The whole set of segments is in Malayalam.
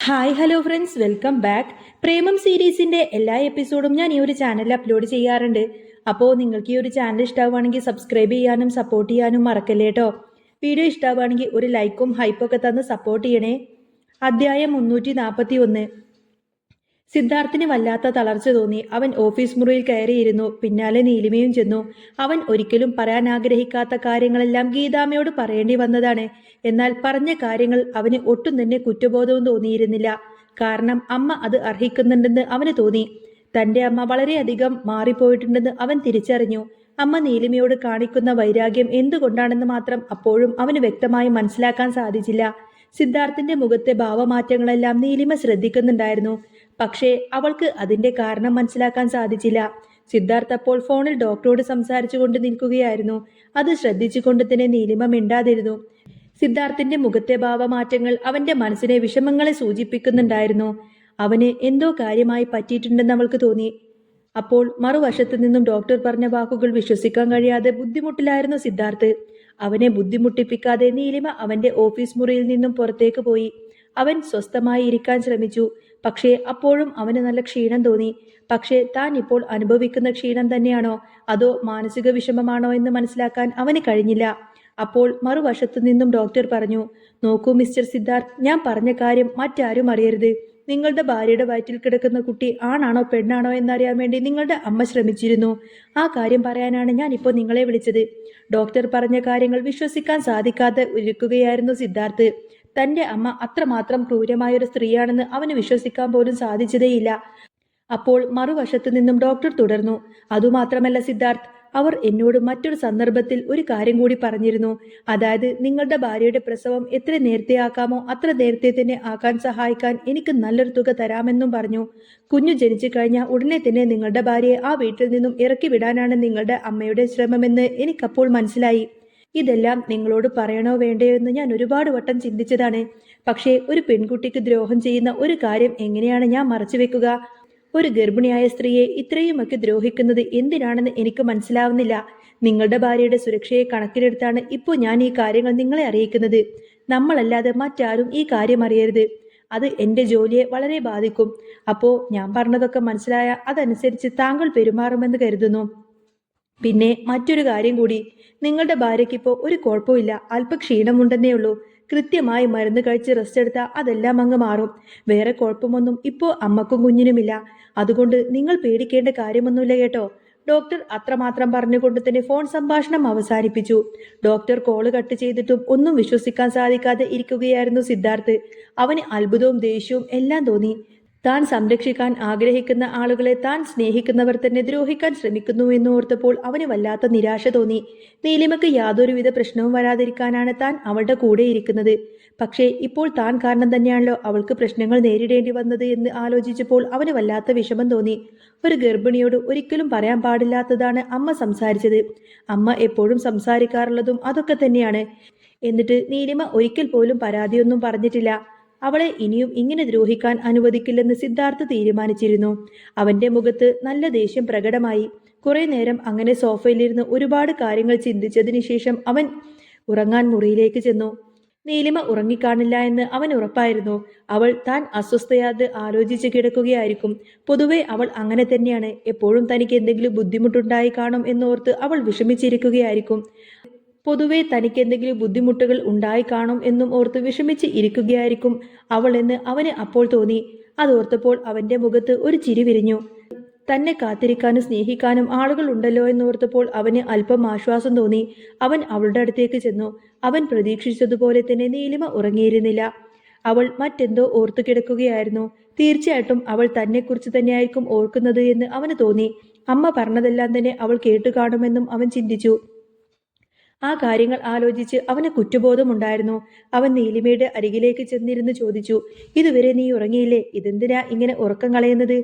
Hi hello friends welcome back Premam സീരീസിന്റെ എല്ലാ എപ്പിസോഡും ഞാൻ ഈ ഒരു ചാനലിൽ അപ്ലോഡ് ചെയ്യാറുണ്ട്. അപ്പോൾ നിങ്ങൾക്ക് ഈ ഒരു ചാനൽ ഇഷ്ടമാവുകയാണെങ്കിൽ സബ്സ്ക്രൈബ് ചെയ്യാനും സപ്പോർട്ട് ചെയ്യാനും മറക്കല്ലേ കേട്ടോ വീഡിയോ ഇഷ്ടമാവുകയാണെങ്കിൽ ഒരു ലൈക്കും ഹൈപ്പൊക്കെ തന്ന് സപ്പോർട്ട് ചെയ്യണേ. അധ്യായം മുന്നൂറ്റി നാൽപ്പത്തി ഒന്ന് സിദ്ധാർത്ഥിന് വല്ലാത്ത തളർച്ച തോന്നി. അവൻ ഓഫീസ് മുറിയിൽ കയറിയിരുന്നു. പിന്നാലെ നീലിമയും ചെന്നു. അവൻ ഒരിക്കലും പറയാൻ ആഗ്രഹിക്കാത്ത കാര്യങ്ങളെല്ലാം ഗീതാമയോട് പറയേണ്ടി വന്നതാണ്. എന്നാൽ പറഞ്ഞ കാര്യങ്ങൾ അവന് ഒട്ടും തന്നെ കുറ്റബോധവും തോന്നിയിരുന്നില്ല. കാരണം അമ്മ അത് അർഹിക്കുന്നുണ്ടെന്ന് അവന് തോന്നി. തന്റെ അമ്മ വളരെയധികം മാറിപ്പോയിട്ടുണ്ടെന്ന് അവൻ തിരിച്ചറിഞ്ഞു. അമ്മ നീലിമയോട് കാണിക്കുന്ന വൈരാഗ്യം എന്തുകൊണ്ടാണെന്ന് മാത്രം അപ്പോഴും അവന് വ്യക്തമായി മനസ്സിലാക്കാൻ സാധിച്ചില്ല. സിദ്ധാർത്ഥിന്റെ മുഖത്തെ ഭാവമാറ്റങ്ങളെല്ലാം നീലിമ ശ്രദ്ധിക്കുന്നുണ്ടായിരുന്നു. പക്ഷേ അവൾക്ക് അതിന്റെ കാരണം മനസ്സിലാക്കാൻ സാധിച്ചില്ല. സിദ്ധാർത്ഥ് അപ്പോൾ ഫോണിൽ ഡോക്ടറോട് സംസാരിച്ചു കൊണ്ട് നിൽക്കുകയായിരുന്നു. അത് ശ്രദ്ധിച്ചുകൊണ്ട് തന്നെ നീലിമ മിണ്ടാതിരുന്നു. സിദ്ധാർത്ഥിന്റെ മുഖത്തെ ഭാവമാറ്റങ്ങൾ അവന്റെ മനസ്സിനെ വിഷമങ്ങളെ സൂചിപ്പിക്കുന്നുണ്ടായിരുന്നു. അവന് എന്തോ കാര്യമായി പറ്റിയിട്ടുണ്ടെന്ന് അവൾക്ക് തോന്നി. അപ്പോൾ മറുവശത്തു നിന്നും ഡോക്ടർ പറഞ്ഞ വാക്കുകൾ വിശ്വസിക്കാൻ കഴിയാതെ ബുദ്ധിമുട്ടിലായിരുന്നു സിദ്ധാർത്ഥ്. അവനെ ബുദ്ധിമുട്ടിപ്പിക്കാതെ നീലിമ അവന്റെ ഓഫീസ് മുറിയിൽ നിന്നും പുറത്തേക്ക് പോയി. അവൻ സ്വസ്ഥമായി ഇരിക്കാൻ ശ്രമിച്ചു. പക്ഷേ അപ്പോഴും അവന് നല്ല ക്ഷീണം തോന്നി. പക്ഷേ താൻ ഇപ്പോൾ അനുഭവിക്കുന്ന ക്ഷീണം തന്നെയാണോ? അതോ മാനസിക വിഷമമാണോ എന്ന് മനസ്സിലാക്കാൻ അവന് കഴിഞ്ഞില്ല. അപ്പോൾ മറുവശത്തു നിന്നും ഡോക്ടർ പറഞ്ഞു നോക്കൂ മിസ്റ്റർ സിദ്ധാർത്ഥ് ഞാൻ പറഞ്ഞ കാര്യം മറ്റാരും അറിയരുത്. നിങ്ങളുടെ ഭാര്യയുടെ വയറ്റിൽ കിടക്കുന്ന കുട്ടി ആണാണോ പെണ്ണാണോ എന്നറിയാൻ വേണ്ടി നിങ്ങളുടെ അമ്മ ശ്രമിച്ചിരുന്നു. ആ കാര്യം പറയാനാണ് ഞാൻ ഇപ്പോൾ നിങ്ങളെ വിളിച്ചത്. ഡോക്ടർ പറഞ്ഞ കാര്യങ്ങൾ വിശ്വസിക്കാൻ സാധിക്കാതെ ഇരിക്കുകയായിരുന്നു സിദ്ധാർത്ഥ്. തന്റെ അമ്മ അത്രമാത്രം ക്രൂരമായൊരു സ്ത്രീയാണെന്ന് അവന് വിശ്വസിക്കാൻ പോലും സാധിച്ചതേയില്ല. അപ്പോൾ മറുവശത്ത് നിന്നും ഡോക്ടർ തുടർന്നു. അതുമാത്രമല്ല സിദ്ധാർത്ഥ് അവർ എന്നോട് മറ്റൊരു സന്ദർഭത്തിൽ ഒരു കാര്യം കൂടി പറഞ്ഞിരുന്നു. അതായത് നിങ്ങളുടെ ഭാര്യയുടെ പ്രസവം എത്ര നേരത്തെ ആക്കാമോ അത്ര നേരത്തെ തന്നെ ആക്കാൻ സഹായിക്കാൻ എനിക്ക് നല്ലൊരു തുക തരാമെന്നും പറഞ്ഞു. കുഞ്ഞു ജനിച്ചു കഴിഞ്ഞാൽ ഉടനെ തന്നെ നിങ്ങളുടെ ഭാര്യയെ ആ വീട്ടിൽ നിന്നും ഇറക്കി വിടാനാണ് നിങ്ങളുടെ അമ്മയുടെ ശ്രമമെന്ന് എനിക്കപ്പോൾ മനസ്സിലായി. ഇതെല്ലാം നിങ്ങളോട് പറയണോ വേണ്ടയോ എന്ന് ഞാൻ ഒരുപാട് വട്ടം ചിന്തിച്ചതാണ്. പക്ഷേ ഒരു പെൺകുട്ടിക്ക് ദ്രോഹം ചെയ്യുന്ന ഒരു കാര്യം എങ്ങനെയാണ് ഞാൻ മറച്ചു വെക്കുക? ഒരു ഗർഭിണിയായ സ്ത്രീയെ ഇത്രയുമൊക്കെ ദ്രോഹിക്കുന്നത് എന്തിനാണെന്ന് എനിക്ക് മനസ്സിലാവുന്നില്ല. നിങ്ങളുടെ ഭാര്യയുടെ സുരക്ഷയെ കണക്കിലെടുത്താണ് ഇപ്പോൾ ഞാൻ ഈ കാര്യങ്ങൾ നിങ്ങളെ അറിയിക്കുന്നത്. നമ്മളല്ലാതെ മറ്റാരും ഈ കാര്യം അറിയരുത്. അത് എന്റെ ജോലിയെ വളരെ ബാധിക്കും. അപ്പോൾ ഞാൻ പറഞ്ഞതൊക്കെ മനസ്സിലായ അതനുസരിച്ച് താങ്കൾ പെരുമാറുമെന്ന് കരുതുന്നു. പിന്നെ മറ്റൊരു കാര്യം കൂടി. നിങ്ങളുടെ ഭാര്യയ്ക്ക് ഇപ്പോൾ ഒരു കുഴപ്പമില്ല അല്പ ക്ഷീണമുണ്ടെന്നേ ഉള്ളൂ. കൃത്യമായി മരുന്ന് കഴിച്ച് റെസ്റ്റ് എടുത്താൽ അതെല്ലാം അങ്ങ് മാറും. വേറെ കുഴപ്പമൊന്നും ഇപ്പോൾ അമ്മക്കും കുഞ്ഞിനുമില്ല. അതുകൊണ്ട് നിങ്ങൾ പേടിക്കേണ്ട കാര്യമൊന്നുമില്ല കേട്ടോ. ഡോക്ടർ അത്രമാത്രം പറഞ്ഞുകൊണ്ട് തന്നെ ഫോൺ സംഭാഷണം അവസാനിപ്പിച്ചു. ഡോക്ടർ കോൾ കട്ട് ചെയ്തിട്ടും ഒന്നും വിശ്വസിക്കാൻ സാധിക്കാതെ ഇരിക്കുകയായിരുന്നു സിദ്ധാർത്ഥ്. അവന് അത്ഭുതവും ദേഷ്യവും എല്ലാം തോന്നി. താൻ സംരക്ഷിക്കാൻ ആഗ്രഹിക്കുന്ന ആളുകളെ താൻ സ്നേഹിക്കുന്നവർ തന്നെ ദ്രോഹിക്കാൻ ശ്രമിക്കുന്നു എന്ന് ഓർത്തപ്പോൾ അവന് വല്ലാത്ത നിരാശ തോന്നി. നീലിമയ്ക്ക് യാതൊരുവിധ പ്രശ്നവും വരാതിരിക്കാനാണ് താൻ അവളുടെ കൂടെ ഇരിക്കുന്നത്. പക്ഷേ ഇപ്പോൾ താൻ കാരണം തന്നെയാണല്ലോ അവൾക്ക് പ്രശ്നങ്ങൾ നേരിടേണ്ടി വന്നത് എന്ന് ആലോചിച്ചപ്പോൾ അവന് വല്ലാത്ത വിഷമം തോന്നി. ഒരു ഗർഭിണിയോട് ഒരിക്കലും പറയാൻ പാടില്ലാത്തതാണ് അമ്മ സംസാരിച്ചത്. അമ്മ എപ്പോഴും സംസാരിക്കാറുള്ളതും അതൊക്കെ തന്നെയാണ്. എന്നിട്ട് നീലിമ ഒരിക്കൽ പോലും പരാതിയൊന്നും പറഞ്ഞിട്ടില്ല. അവളെ ഇനിയും ഇങ്ങനെ ദ്രോഹിക്കാൻ അനുവദിക്കില്ലെന്ന് സിദ്ധാർത്ഥ് തീരുമാനിച്ചിരുന്നു. അവന്റെ മുഖത്ത് നല്ല ദേഷ്യം പ്രകടമായി. കുറെ നേരം അങ്ങനെ സോഫയിലിരുന്ന് ഒരുപാട് കാര്യങ്ങൾ ചിന്തിച്ചതിന് ശേഷം അവൻ ഉറങ്ങാൻ മുറിയിലേക്ക് ചെന്നു. നീലിമ ഉറങ്ങിക്കാണില്ല എന്ന് അവൻ ഉറപ്പായിരുന്നു. അവൾ താൻ അസ്വസ്ഥയാത് ആലോചിച്ച് കിടക്കുകയായിരിക്കും. പൊതുവെ അവൾ അങ്ങനെ തന്നെയാണ്. എപ്പോഴും തനിക്ക് എന്തെങ്കിലും ബുദ്ധിമുട്ടുണ്ടായി കാണും എന്നോർത്ത് അവൾ വിഷമിച്ചിരിക്കുകയായിരിക്കും. പൊതുവെ തനിക്ക് എന്തെങ്കിലും ബുദ്ധിമുട്ടുകൾ ഉണ്ടായി കാണും എന്നും ഓർത്ത് വിഷമിച്ച് ഇരിക്കുകയായിരിക്കും അവൾ എന്ന് അവന് അപ്പോൾ തോന്നി. അതോർത്തപ്പോൾ അവന്റെ മുഖത്ത് ഒരു ചിരി വിരിഞ്ഞു. തന്നെ കാത്തിരിക്കാനും സ്നേഹിക്കാനും ആളുകൾ ഉണ്ടല്ലോ എന്നോർത്തപ്പോൾ അവന് അല്പം ആശ്വാസം തോന്നി. അവൻ അവളുടെ അടുത്തേക്ക് ചെന്നു. അവൻ പ്രതീക്ഷിച്ചതുപോലെ തന്നെ നീലിമ ഉറങ്ങിയിരുന്നില്ല. അവൾ മറ്റെന്തോ ഓർത്തു കിടക്കുകയായിരുന്നു. തീർച്ചയായിട്ടും അവൾ തന്നെക്കുറിച്ച് തന്നെയായിരിക്കും ഓർക്കുന്നത് എന്ന് അവന് തോന്നി. അമ്മ പറഞ്ഞതെല്ലാം തന്നെ അവൾ കേട്ടു കാണുമെന്നും അവൻ ചിന്തിച്ചു. ആ കാര്യങ്ങൾ ആലോചിച്ച് അവന് കുറ്റബോധമുണ്ടായിരുന്നു. അവൻ നീലിമയുടെ അരികിലേക്ക് ചെന്നിരുന്ന് ചോദിച്ചു ഇതുവരെ നീ ഉറങ്ങിയില്ലേ? ഇതെന്തിനാ ഇങ്ങനെ ഉറക്കം കളയുന്നത്?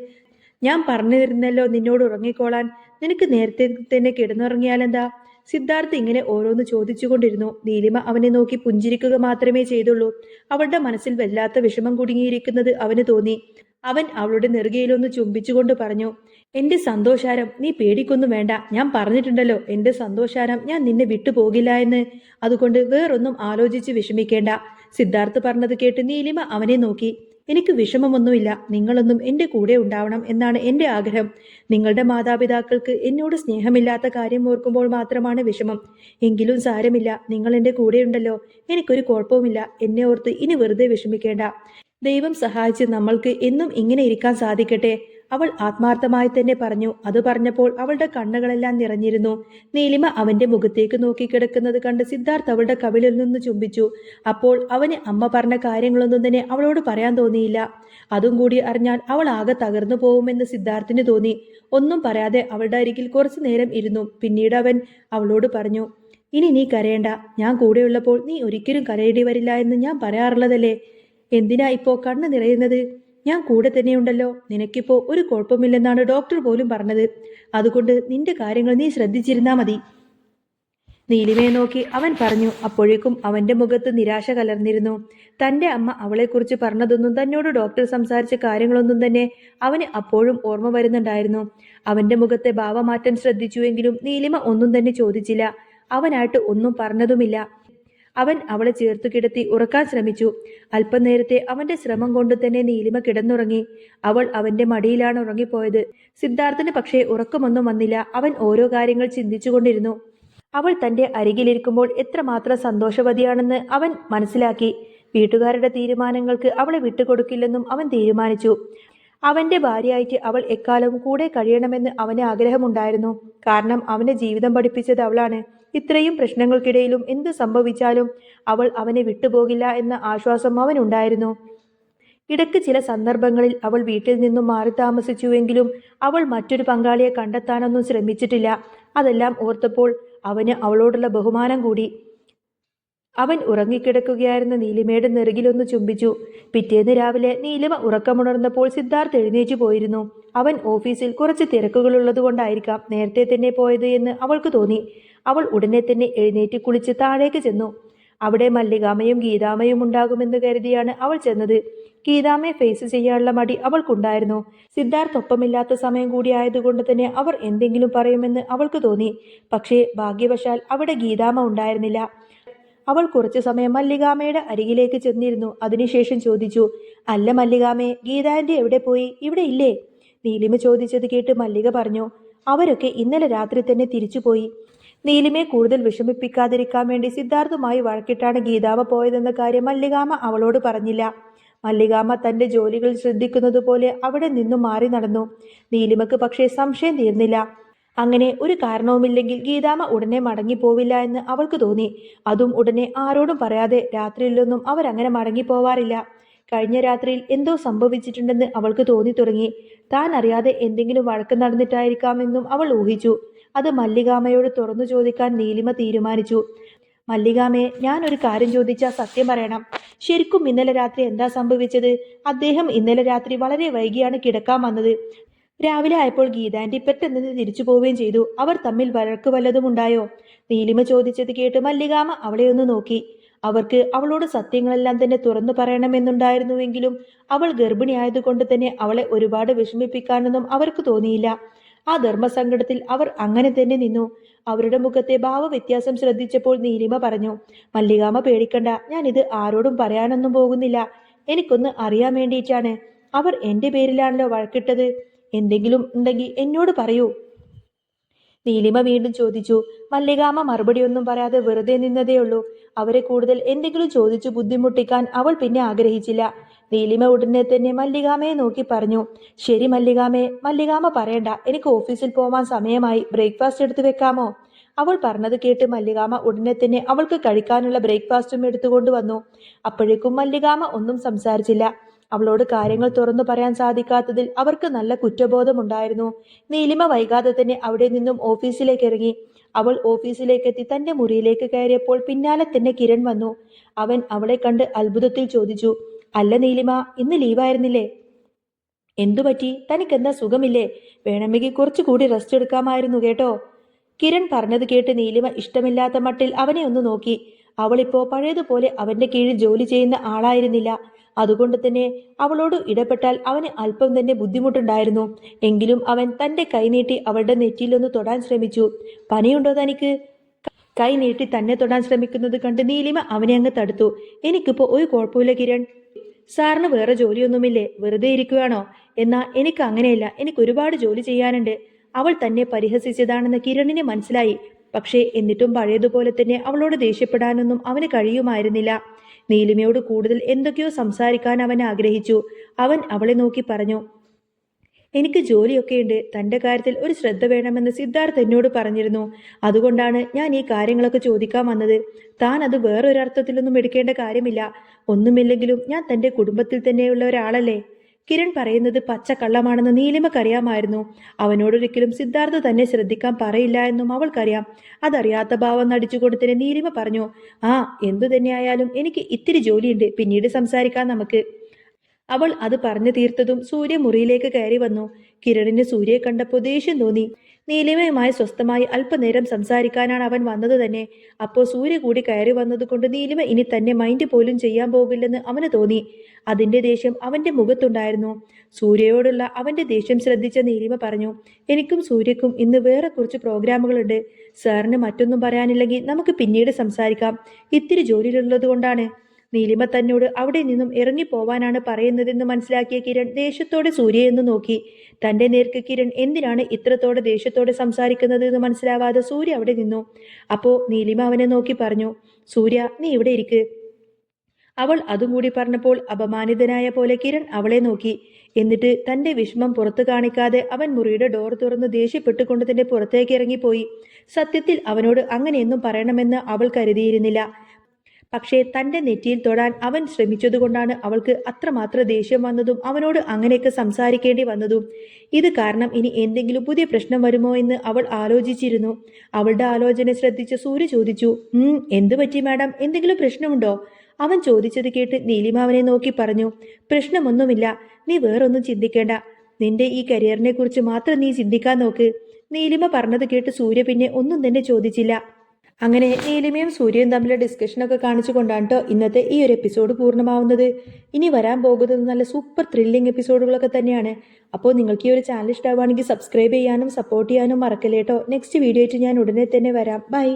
ഞാൻ പറഞ്ഞു തരുന്നല്ലോ നിന്നോട് ഉറങ്ങിക്കോളാൻ. നിനക്ക് നേരത്തെ തന്നെ കിടന്നുറങ്ങിയാലെന്താ? സിദ്ധാർത്ഥ് ഇങ്ങനെ ഓരോന്ന് ചോദിച്ചുകൊണ്ടിരുന്നു. നീലിമ അവനെ നോക്കി പുഞ്ചിരിക്കുക മാത്രമേ ചെയ്തുള്ളൂ. അവളുടെ മനസ്സിൽ വല്ലാത്ത വിഷമം കുടുങ്ങിയിരിക്കുന്നത് അവന് തോന്നി. അവൻ അവളുടെ നെറുകയിലൊന്ന് ചുംബിച്ചുകൊണ്ട് പറഞ്ഞു എന്റെ സന്തോഷാരം നീ പേടിക്കൊന്നും വേണ്ട. ഞാൻ പറഞ്ഞിട്ടുണ്ടല്ലോ എന്റെ സന്തോഷാരം ഞാൻ നിന്നെ വിട്ടുപോകില്ല എന്ന്. അതുകൊണ്ട് വേറൊന്നും ആലോചിച്ച് വിഷമിക്കേണ്ട. സിദ്ധാർത്ഥ് പറഞ്ഞത് കേട്ട് നീലിമ അവനെ നോക്കി. എനിക്ക് വിഷമമൊന്നുമില്ല. നിങ്ങളൊന്നും എന്റെ കൂടെ ഉണ്ടാവണം എന്നാണ് എന്റെ ആഗ്രഹം. നിങ്ങളുടെ മാതാപിതാക്കൾക്ക് എന്നോട് സ്നേഹമില്ലാത്ത കാര്യം ഓർക്കുമ്പോൾ മാത്രമാണ് വിഷമം. എങ്കിലും സാരമില്ല. നിങ്ങൾ എന്റെ കൂടെയുണ്ടല്ലോ. എനിക്കൊരു കുഴപ്പവുമില്ല. എന്നെ ഓർത്ത് ഇനി വെറുതെ വിഷമിക്കേണ്ട. ദൈവം സഹായിച്ച് നമ്മൾക്ക് എന്നും ഇങ്ങനെ ഇരിക്കാൻ സാധിക്കട്ടെ. അവൾ ആത്മാർത്ഥമായി തന്നെ പറഞ്ഞു അത് പറഞ്ഞപ്പോൾ അവളുടെ കണ്ണുകളെല്ലാം നിറഞ്ഞിരുന്നു. നീലിമ അവന്റെ മുഖത്തേക്ക് നോക്കി കിടക്കുന്നത് കണ്ട് സിദ്ധാർത്ഥ് അവളുടെ കവിളിൽ നിന്ന് ചുംബിച്ചു. അപ്പോൾ അവന് അമ്മ പറഞ്ഞ കാര്യങ്ങളൊന്നും തന്നെ അവളോട് പറയാൻ തോന്നിയില്ല. അതും കൂടി അറിഞ്ഞാൽ അവൾ ആകെ തകർന്നു പോകുമെന്ന് സിദ്ധാർത്ഥിന് തോന്നി. ഒന്നും പറയാതെ അവളുടെ അരികിൽ കുറച്ചു നേരം ഇരുന്നു. പിന്നീട് അവൻ അവളോട് പറഞ്ഞു ഇനി നീ കരയേണ്ട. ഞാൻ കൂടെയുള്ളപ്പോൾ നീ ഒരിക്കലും കരയേണ്ടി വരില്ല എന്ന് ഞാൻ പറയാറുള്ളതല്ലേ? എന്തിനാ ഇപ്പോ കണ്ണു നിറയുന്നത്? ഞാൻ കൂടെ തന്നെയുണ്ടല്ലോ. നിനക്കിപ്പോ ഒരു കുഴപ്പമില്ലെന്നാണ് ഡോക്ടർ പോലും പറഞ്ഞത്. അതുകൊണ്ട് നിന്റെ കാര്യങ്ങൾ നീ ശ്രദ്ധിച്ചിരുന്നാ മതി. നീലിമയെ നോക്കി അവൻ പറഞ്ഞു അപ്പോഴേക്കും അവന്റെ മുഖത്ത് നിരാശ കലർന്നിരുന്നു. തന്റെ അമ്മ അവളെക്കുറിച്ച് പറഞ്ഞതൊന്നും തന്നോട് ഡോക്ടർ സംസാരിച്ച കാര്യങ്ങളൊന്നും തന്നെ അവന് അപ്പോഴും ഓർമ്മ വരുന്നുണ്ടായിരുന്നു. അവന്റെ മുഖത്തെ ഭാവമാറ്റം ശ്രദ്ധിച്ചുവെങ്കിലും നീലിമ ഒന്നും തന്നെ ചോദിച്ചില്ല. അവനായിട്ട് ഒന്നും പറഞ്ഞതുമില്ല. അവൻ അവളെ ചേർത്തു കിടത്തി ഉറക്കാൻ ശ്രമിച്ചു. അല്പനേരത്തെ അവന്റെ ശ്രമം കൊണ്ട് തന്നെ നീലിമ കിടന്നുറങ്ങി. അവൾ അവന്റെ മടിയിലാണ് ഉറങ്ങിപ്പോയത്. സിദ്ധാർത്ഥന് പക്ഷേ ഉറക്കമൊന്നും വന്നില്ല. അവൻ ഓരോ കാര്യങ്ങൾ ചിന്തിച്ചുകൊണ്ടിരുന്നു. അവൾ തന്റെ അരികിലിരിക്കുമ്പോൾ എത്രമാത്രം സന്തോഷവതിയാണെന്ന് അവൻ മനസ്സിലാക്കി. വീട്ടുകാരുടെ തീരുമാനങ്ങൾക്ക് അവളെ വിട്ടുകൊടുക്കില്ലെന്നും അവൻ തീരുമാനിച്ചു. അവന്റെ ഭാര്യയായിട്ട് അവൾ എക്കാലവും കൂടെ കഴിയണമെന്ന് അവന് ആഗ്രഹമുണ്ടായിരുന്നു. കാരണം അവനെ ജീവിതം പഠിപ്പിച്ചത് അവളാണ്. ഇത്രയും പ്രശ്നങ്ങൾക്കിടയിലും എന്ത് സംഭവിച്ചാലും അവൾ അവനെ വിട്ടുപോകില്ല എന്ന ആശ്വാസം അവനുണ്ടായിരുന്നു. ഇടയ്ക്ക് ചില സന്ദർഭങ്ങളിൽ അവൾ വീട്ടിൽ നിന്നും മാറി താമസിച്ചുവെങ്കിലും അവൾ മറ്റൊരു പങ്കാളിയെ കണ്ടെത്താനൊന്നും ശ്രമിച്ചിട്ടില്ല. അതെല്ലാം ഓർത്തപ്പോൾ അവന് അവളോടുള്ള ബഹുമാനം കൂടി. അവൻ ഉറങ്ങിക്കിടക്കുകയായിരുന്ന നീലിമയുടെ നെറുകിലൊന്ന് ചുംബിച്ചു. പിറ്റേന്ന് രാവിലെ നീലിമ ഉറക്കമുണർന്നപ്പോൾ സിദ്ധാർത്ഥ് എഴുന്നേറ്റ് പോയിരുന്നു. അവൻ ഓഫീസിൽ കുറച്ച് തിരക്കുകളുള്ളതുകൊണ്ടായിരിക്കാം നേരത്തെ തന്നെ പോയത് എന്ന് അവൾക്ക് തോന്നി. അവൾ ഉടനെ തന്നെ എഴുന്നേറ്റ് കുളിച്ച് താഴേക്ക് ചെന്നു. അവിടെ മല്ലികാമയും ഗീതാമയും ഉണ്ടാകുമെന്ന് കരുതിയാണ് അവൾ ചെന്നത്. ഗീതാമയെ ഫേസ് ചെയ്യാനുള്ള മടി അവൾക്കുണ്ടായിരുന്നു. സിദ്ധാർത്ഥ് ഒപ്പമില്ലാത്ത സമയം കൂടി ആയതുകൊണ്ട് തന്നെ അവർ എന്തെങ്കിലും പറയുമെന്ന് അവൾക്ക് തോന്നി. പക്ഷേ ഭാഗ്യവശാൽ അവിടെ ഗീതാമ ഉണ്ടായിരുന്നില്ല. അവൾ കുറച്ചു സമയം മല്ലികാമയുടെ അരികിലേക്ക് ചെന്നിരുന്നു. അതിനുശേഷം ചോദിച്ചു അല്ല മല്ലികാമേ ഗീതാന്റെ എവിടെ പോയി? ഇവിടെ ഇല്ലേ? നീലിമ ചോദിച്ചത് കേട്ട് മല്ലിക പറഞ്ഞു അവരൊക്കെ ഇന്നലെ രാത്രി തന്നെ തിരിച്ചുപോയി. നീലിമയെ കൂടുതൽ വിഷമിപ്പിക്കാതിരിക്കാൻ വേണ്ടി സിദ്ധാർത്ഥുമായി വഴക്കിട്ടാണ് ഗീതാവ പോയതെന്ന കാര്യം മല്ലികാമ അവളോട് പറഞ്ഞില്ല. മല്ലികാമ തന്റെ ജോലികൾ ശ്രദ്ധിക്കുന്നത് പോലെ അവിടെ നിന്നും മാറി നടന്നു. നീലിമക്ക് പക്ഷേ സംശയം തീർന്നില്ല. അങ്ങനെ ഒരു കാരണവുമില്ലെങ്കിൽ ഗീതാമ ഉടനെ മടങ്ങിപ്പോവില്ല എന്ന് അവൾക്ക് തോന്നി. അതും ഉടനെ ആരോടും പറയാതെ രാത്രിയിലൊന്നും അവരങ്ങനെ മടങ്ങിപ്പോവാറില്ല. കഴിഞ്ഞ രാത്രിയിൽ എന്തോ സംഭവിച്ചിട്ടുണ്ടെന്ന് അവൾക്ക് തോന്നി തുടങ്ങി. താൻ അറിയാതെ എന്തെങ്കിലും വഴക്ക് നടന്നിട്ടായിരിക്കാമെന്നും അവൾ ഊഹിച്ചു. അത് മല്ലികാമയോട് തുറന്നു ചോദിക്കാൻ നീലിമ തീരുമാനിച്ചു. മല്ലികാമയെ ഞാൻ ഒരു കാര്യം ചോദിച്ചാൽ സത്യം പറയണം. ശരിക്കും ഇന്നലെ രാത്രി എന്താ സംഭവിച്ചത്? അദ്ദേഹം ഇന്നലെ രാത്രി വളരെ വൈകിയാണ് കിടക്കാൻ വന്നത്. രാവിലെ ആയപ്പോൾ ഗീതാന്റി പെട്ടെന്ന് തിരിച്ചു പോവുകയും ചെയ്തു. അവർ തമ്മിൽ വഴക്ക് വല്ലതും ഉണ്ടായോ? നീലിമ ചോദിച്ചത് കേട്ട് മല്ലികാമ അവളെ ഒന്ന് നോക്കി. അവർക്ക് അവളോട് സത്യങ്ങളെല്ലാം തന്നെ തുറന്നു പറയണമെന്നുണ്ടായിരുന്നുവെങ്കിലും അവൾ ഗർഭിണിയായതുകൊണ്ട് തന്നെ അവളെ ഒരുപാട് വിഷമിപ്പിക്കാനൊന്നും അവർക്ക് തോന്നിയില്ല. ആ ധർമ്മസങ്കടത്തിൽ അവർ അങ്ങനെ തന്നെ നിന്നു. അവരുടെ മുഖത്തെ ഭാവവ്യത്യാസം ശ്രദ്ധിച്ചപ്പോൾ നീലിമ പറഞ്ഞു മല്ലികാമ പേടിക്കണ്ട. ഞാൻ ഇത് ആരോടും പറയാനൊന്നും പോകുന്നില്ല. എനിക്കൊന്ന് അറിയാൻ വേണ്ടിയിട്ടാണ്. അവർ എന്റെ പേരിലാണല്ലോ വഴക്കിട്ടത്. എന്തെങ്കിലും ഉണ്ടെങ്കിൽ എന്നോട് പറയൂ. നീലിമ വീണ്ടും ചോദിച്ചു മല്ലികാമ്മ മറുപടിയൊന്നും പറയാതെ വെറുതെ നിന്നതേയുള്ളൂ അവരെ കൂടുതൽ എന്തെങ്കിലും ചോദിച്ചു ബുദ്ധിമുട്ടിക്കാൻ അവൾ പിന്നെ ആഗ്രഹിച്ചില്ല. നീലിമ ഉടനെ തന്നെ മല്ലികാമയെ നോക്കി പറഞ്ഞു ശരി മല്ലികാമേ മല്ലികാമ പറയണ്ട. എനിക്ക് ഓഫീസിൽ പോവാൻ സമയമായി. ബ്രേക്ക്ഫാസ്റ്റ് എടുത്തു വെക്കാമോ? അവൾ പറഞ്ഞത് കേട്ട് മല്ലികാമ ഉടനെ തന്നെ അവൾക്ക് കഴിക്കാനുള്ള ബ്രേക്ക്ഫാസ്റ്റും എടുത്തുകൊണ്ടു വന്നു. അപ്പോഴേക്കും മല്ലികാമ ഒന്നും സംസാരിച്ചില്ല. അവളോട് കാര്യങ്ങൾ തുറന്നു പറയാൻ സാധിക്കാത്തതിൽ അവർക്ക് നല്ല കുറ്റബോധമുണ്ടായിരുന്നു. നീലിമ വൈകാതെ തന്നെ അവിടെ നിന്നും ഓഫീസിലേക്ക് ഇറങ്ങി. അവൾ ഓഫീസിലേക്ക് എത്തി തന്റെ മുറിയിലേക്ക് കയറിയപ്പോൾ പിന്നാലെ തന്നെ കിരൺ വന്നു. അവൻ അവളെ കണ്ട് അത്ഭുതത്തിൽ ചോദിച്ചു അല്ല നീലിമ ഇന്ന് ലീവായിരുന്നില്ലേ എന്തുപറ്റി തനിക്കെന്താ സുഖമില്ലേ? വേണമെങ്കിൽ കുറച്ചുകൂടി റെസ്റ്റ് എടുക്കാമായിരുന്നു കേട്ടോ. കിരൺ പറഞ്ഞത് കേട്ട് നീലിമ ഇഷ്ടമില്ലാത്ത മട്ടിൽ അവനെ ഒന്ന് നോക്കി. അവളിപ്പോ പഴയതുപോലെ അവന്റെ കീഴിൽ ജോലി ചെയ്യുന്ന ആളായിരുന്നില്ല. അതുകൊണ്ട് തന്നെ അവളോട് ഇടപെട്ടാൽ അവന് അല്പം തന്നെ ബുദ്ധിമുട്ടുണ്ടായിരുന്നു. എങ്കിലും അവൻ തന്റെ കൈനീട്ടി അവളുടെ നെറ്റിയിലൊന്ന് തൊടാൻ ശ്രമിച്ചു. പനിയുണ്ടോ തനിക്ക്? കൈ നീട്ടി തന്നെ തൊടാൻ ശ്രമിക്കുന്നത് കണ്ട് നീലിമ അവനെ അങ്ങ് തടുത്തു. എനിക്കിപ്പോ ഒരു കുഴപ്പമില്ല കിരൺ. സാറിന് വേറെ ജോലിയൊന്നുമില്ലേ? വെറുതെ ഇരിക്കുകയാണോ എന്നാ എനിക്ക് അങ്ങനെയല്ല. എനിക്ക് ഒരുപാട് ജോലി ചെയ്യാനുണ്ട്. അവൾ തന്നെ പരിഹസിച്ചതാണെന്ന് കിരണിന് മനസ്സിലായി. പക്ഷേ എന്നിട്ടും പഴയതുപോലെ തന്നെ അവളോട് ദേഷ്യപ്പെടാനൊന്നും അവന് കഴിയുമായിരുന്നില്ല. നീലിമയോട് കൂടുതൽ എന്തൊക്കെയോ സംസാരിക്കാൻ അവൻ ആഗ്രഹിച്ചു. അവൻ അവളെ നോക്കി പറഞ്ഞു എനിക്ക് ജോലിയൊക്കെയുണ്ട്. തന്റെ കാര്യത്തിൽ ഒരു ശ്രദ്ധ വേണമെന്ന് സിദ്ധാർത്ഥ് എന്നോട് പറഞ്ഞിരുന്നു. അതുകൊണ്ടാണ് ഞാൻ ഈ കാര്യങ്ങളൊക്കെ ചോദിക്കാൻ വന്നത്. താൻ അത് വേറൊരർത്ഥത്തിലൊന്നും എടുക്കേണ്ട കാര്യമില്ല. ഒന്നുമില്ലെങ്കിലും ഞാൻ തന്റെ കുടുംബത്തിൽ തന്നെയുള്ള ഒരാളല്ലേ? കിരൺ പറയുന്നത് പച്ചക്കള്ളമാണെന്ന് നീലിമക്കറിയാമായിരുന്നു. അവനോടൊരിക്കലും സിദ്ധാർത്ഥ തന്നെ ശ്രദ്ധിക്കാൻ പറയില്ല എന്നും അവൾക്കറിയാം. അതറിയാത്ത ഭാവം നടിച്ചു കൊടുത്തിന് നീലിമ പറഞ്ഞു ആ എന്തു തന്നെയായാലും എനിക്ക് ഇത്തിരി ജോലിയുണ്ട് പിന്നീട് സംസാരിക്കാം നമുക്ക്. അവൾ അത് പറഞ്ഞു തീർത്തതും സൂര്യ മുറിയിലേക്ക് കയറി വന്നു. കിരണിന് സൂര്യയെ കണ്ടപ്പോൾ ദേഷ്യം തോന്നി. നീലിമയുമായി സ്വസ്ഥമായി അല്പനേരം സംസാരിക്കാനാണ് അവൻ വന്നത് തന്നെ. അപ്പോൾ സൂര്യ കൂടി കയറി വന്നതുകൊണ്ട് നീലിമ ഇനി തന്നെ മൈൻഡ് പോലും ചെയ്യാൻ പോകില്ലെന്ന് അവന് തോന്നി. അതിന്റെ ദേഷ്യം അവന്റെ മുഖത്തുണ്ടായിരുന്നു. സൂര്യയോടുള്ള അവന്റെ ദേഷ്യം ശ്രദ്ധിച്ച നീലിമ പറഞ്ഞു എനിക്കും സൂര്യക്കും ഇന്ന് വേറെ കുറച്ച് പ്രോഗ്രാമുകളുണ്ട്. സാറിന് മറ്റൊന്നും പറയാനില്ലെങ്കിൽ നമുക്ക് പിന്നീട് സംസാരിക്കാം. ഇത്തിരി ജോലിയിലുള്ളത് കൊണ്ടാണ് നീലിമ തന്നോട് അവിടെ നിന്നും ഇറങ്ങിപ്പോവാനാണ് പറയുന്നതെന്ന് മനസ്സിലാക്കിയ കിരൺ ദേഷ്യത്തോടെ സൂര്യയെന്ന് നോക്കി. തന്റെ നേർക്ക് കിരൺ എന്തിനാണ് ഇത്രത്തോടെ ദേഷ്യത്തോടെ സംസാരിക്കുന്നത് എന്ന് മനസ്സിലാവാതെ സൂര്യ അവിടെ നിന്നു. അപ്പോൾ നീലിമ അവനെ നോക്കി പറഞ്ഞു സൂര്യ നീ ഇവിടെ ഇരിക്ക്. അവൾ അതും കൂടി പറഞ്ഞപ്പോൾ അപമാനിതനായ പോലെ കിരൺ അവളെ നോക്കി. എന്നിട്ട് തന്റെ വിഷമം പുറത്തു കാണിക്കാതെ അവൻ മുറിയുടെ ഡോർ തുറന്ന് ദേഷ്യപ്പെട്ടുകൊണ്ട് തന്നെ പുറത്തേക്ക് ഇറങ്ങിപ്പോയി. സത്യത്തിൽ അവനോട് അങ്ങനെയൊന്നും പറയണമെന്ന് അവൾ കരുതിയിരുന്നില്ല. പക്ഷേ തന്റെ നെറ്റിയിൽ തൊടാൻ അവൻ ശ്രമിച്ചതുകൊണ്ടാണ് അവൾക്ക് അത്രമാത്രം ദേഷ്യം വന്നതും അവനോട് അങ്ങനെയൊക്കെ സംസാരിക്കേണ്ടി വന്നതും. ഇത് കാരണം ഇനി എന്തെങ്കിലും പുതിയ പ്രശ്നം വരുമോ എന്ന് അവൾ ആലോചിച്ചിരുന്നു. അവളുടെ ആലോചന ശ്രദ്ധിച്ച സൂര്യ ചോദിച്ചു എന്തു പറ്റി മാഡം? എന്തെങ്കിലും പ്രശ്നമുണ്ടോ? അവൻ ചോദിച്ചത് കേട്ട് നീലിമ അവനെ നോക്കി പറഞ്ഞു പ്രശ്നമൊന്നുമില്ല നീ വേറൊന്നും ചിന്തിക്കേണ്ട. നിന്റെ ഈ കരിയറിനെ കുറിച്ച് മാത്രം നീ ചിന്തിക്കാൻ നോക്ക്. നീലിമ പറഞ്ഞത് കേട്ട് സൂര്യ പിന്നെ ഒന്നും തന്നെ ചോദിച്ചില്ല. അങ്ങനെ നീലിമയും സൂര്യയും തമ്മിലുള്ള ഡിസ്കഷനൊക്കെ കാണിച്ചുകൊണ്ടാണ് കേട്ടോ ഇന്നത്തെ ഈ ഒരു എപ്പിസോഡ് പൂർണമാവുന്നത്. ഇനി വരാൻ പോകുന്നത് നല്ല സൂപ്പർ ത്രില്ലിംഗ് എപ്പിസോഡുകളൊക്കെ തന്നെയാണ്. അപ്പോൾ നിങ്ങൾക്ക് ഈ ഒരു ചാനൽ ഇഷ്ടമാവുകയാണെങ്കിൽ സബ്സ്ക്രൈബ് ചെയ്യാനും സപ്പോർട്ട് ചെയ്യാനും മറക്കല്ലേട്ടോ നെക്സ്റ്റ് വീഡിയോ ആയിട്ട് ഞാൻ ഉടനെ തന്നെ വരാം. ബൈ